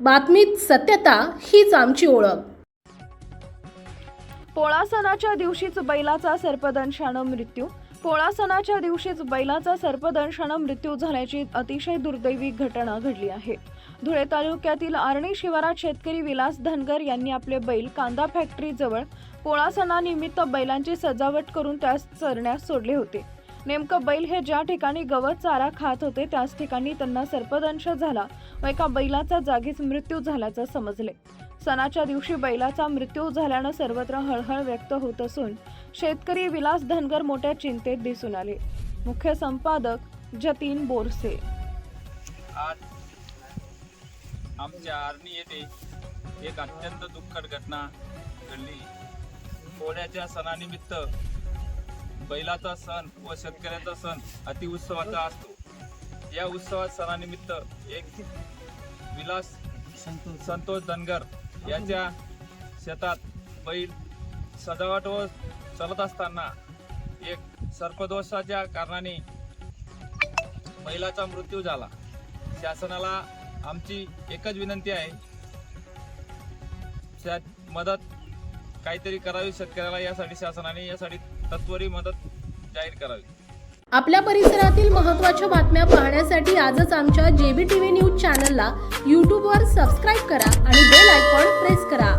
बातमीत सत्यता हीच आमची ओळख. पोळा सणाच्या दिवशीच बैलाचा सर्पदंशानं मृत्यू. पोळा सणाच्या दिवशीच बैलाचा सर्पदंशानं मृत्यू झाल्याची अतिशय दुर्दैवी घटना घडली आहे. धुळे तालुक्यातील आर्णी शिवारात शेतकरी विलास धनगर यांनी आपले बैल कांदा फॅक्टरी जवळ पोळा सणानिमित्त बैलांची सजावट करून त्यास चरण्यास सोडले होते. नेमकं बैल हे ज्या ठिकाणी गवत चारा खात होते त्याच ठिकाणी त्यांना सर्पदंश झाला व एका बैलाचा जागीच मृत्यू झाल्याचं समजले. सणाच्या दिवशी बैलाचा मृत्यू झाल्यानं सर्वत्र हळहळ व्यक्त होत असून शेतकरी विलास धनगर मोठ्या चिंतेत दिसून आले. मुख्य संपादक जतीन बोरसे. आज आमच्या आर्णी येथे एक अत्यंत दुःखद घटना घडली. पोळ्याच्या सणानिमित्त बैलाचा सण व शेतकऱ्याचा सण अतिउत्सवाचा असतो. या उत्सवात सणानिमित्त एक विलास संतोष धनगर याच्या शेतात बैल सजावट व चालत असताना एक सर्पदोषाच्या कारणाने बैलाचा मृत्यू झाला. शासनाला आमची एकच विनंती आहे. त्यात मदत काहीतरी करावी शेतकऱ्याला यासाठी शासनाने यासाठी तत्वरी मदत जाहीर करावी. आपल्या परिसरातील महत्त्वाच्या बातम्या पाहण्यासाठी आजच आमच्या जेबी टीव्ही न्यूज चॅनलला यूट्यूबवर सबस्क्राईब करा आणि बेल आयकॉन प्रेस करा.